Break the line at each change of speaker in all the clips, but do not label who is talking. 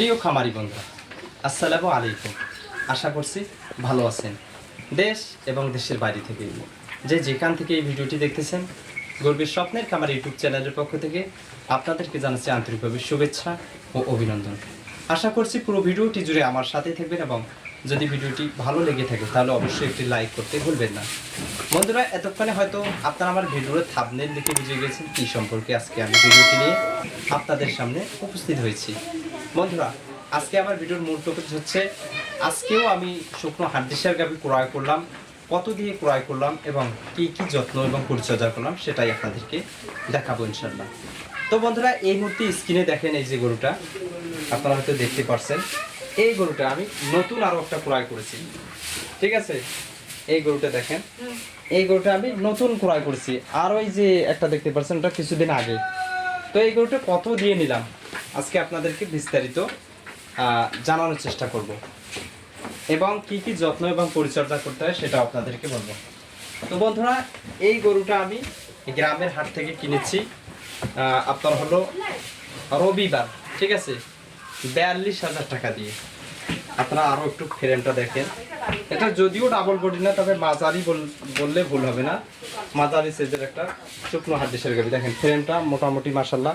প্রিয় খামারি বন্ধুরা, আসসালামু আলাইকুম। আশা করছি ভালো আছেন। দেশ এবং দেশের বাইরে থেকে যে যেখান থেকে এই ভিডিওটি দেখতেছেন, গর্বের স্বপ্নের খামার ইউটিউব চ্যানেলের পক্ষ থেকে আপনাদেরকে জানাচ্ছি আন্তরিকভাবে শুভেচ্ছা ও অভিনন্দন। আশা করছি পুরো ভিডিওটি জুড়ে আমার সাথে থাকবেন এবং যদি ভিডিওটি ভালো লেগে থাকে, তাহলে অবশ্যই একটি লাইক করতে ভুলবেন না। বন্ধুরা, এতক্ষণে হয়তো আপনারা আমার ভিডিওর থাবনেল দেখে বুঝে গেছেন কী সম্পর্কে আজকে আমি ভিডিওটি নিয়ে আপনাদের সামনে উপস্থিত হয়েছি। বন্ধুরা, আজকে আমার ভিডিওর মূল টপিক হচ্ছে, আজকেও আমি শুকনো হাড্ডিসার গাভি ক্রয় করলাম, কত দিয়ে ক্রয় করলাম এবং কি কি যত্ন এবং পরিচর্যা করলাম সেটাই আপনাদেরকে দেখাবো ইনশাল্লাহ তো বন্ধুরা, এই মুহূর্তে স্ক্রিনে দেখেন এই যে গরুটা, আপনারা হয়তো দেখতে পারছেন। এই গরুটা আমি নতুন আরও একটা ক্রয় করেছি। ঠিক আছে? এই গরুটা দেখেন। এই গরুটা আমি নতুন ক্রয় করেছি। আর ওই যে একটা দেখতে পাচ্ছেন ওটা কিছুদিন আগে। তো এই গরুটা কত দিয়ে নিলাম? আজকে আপনাদেরকে বিস্তারিত জানানোর চেষ্টা করব। এবং কি কি যত্ন এবং পরিচর্যা করতে হয় সেটা আপনাদেরকে বলব। তো বন্ধুরা, এই গরুটা আমি গ্রামের হাট থেকে কিনেছি। আপনার হলো রবিবার, ঠিক আছে? বিয়াল্লিশ হাজার টাকা দিয়ে। আপনারা আরও একটু ফ্রেমটা দেখেন। এটা যদিও ডাবল বডি না, তবে মাঝারি বল- বললে ভুল হবে না। মাঝারি সাইজের একটা শুকনো হাত গাড়ি দেখেন ফ্রেমটা মোটামুটি মাসাল্লাহ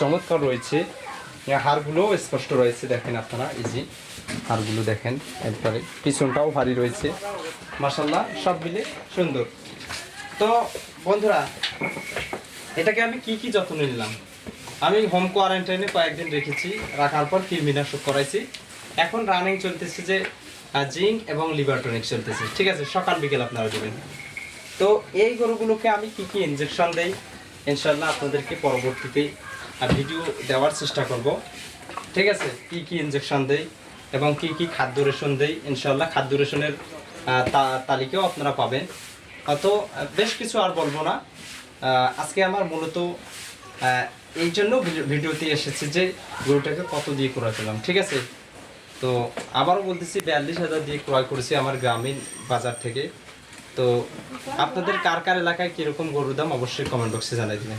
চমৎকার রয়েছে। হাড়গুলোও স্পষ্ট রয়েছে, দেখেন আপনারা ইজি হাড়গুলো দেখেন একবারে। পিছনটাও ভারী রয়েছে। মাসাল্লাহ সব মিলে সুন্দর। তো বন্ধুরা, এটাকে আমি কি কি যত্ন নিলাম? আমি হোম কোয়ারেন্টাইনে কয়েকদিন রেখেছি, রাখার পর কৃমিনাশক করাইছি। এখন রানিং চলতেছে যে জিঙ্ক এবং লিভার টনিক চলতেছে। ঠিক আছে, সকাল বিকেল আপনারা দেবেন। তো এই গরুগুলোকে আমি কি কি ইনজেকশন দেই? ইনশাল্লাহ আপনাদেরকে পরবর্তীতে ভিডিও দেওয়ার চেষ্টা করব। ঠিক আছে? কি কি ইনজেকশন দেই এবং কি কি খাদ্য রেশন দেই ইনশাল্লাহ খাদ্য রেশনের তা- তালিকাও আপনারা পাবেন। অত বেশ কিছু আর বলব না। আজকে আমার মূলত এই জন্য ভিডিও- ভিডিওতে এসেছে যে গরুটাকে কত দিয়ে ক্রয় করলাম। ঠিক আছে? তো, আবারও বলতেছি, বিয়াল্লিশ হাজার দিয়ে ক্রয় করেছি আমার গ্রামীণ বাজার থেকে। তো, আপনাদের কার কার এলাকায় কীরকম গরুর দাম, অবশ্যই কমেন্ট বক্সে জানাই দিবেন।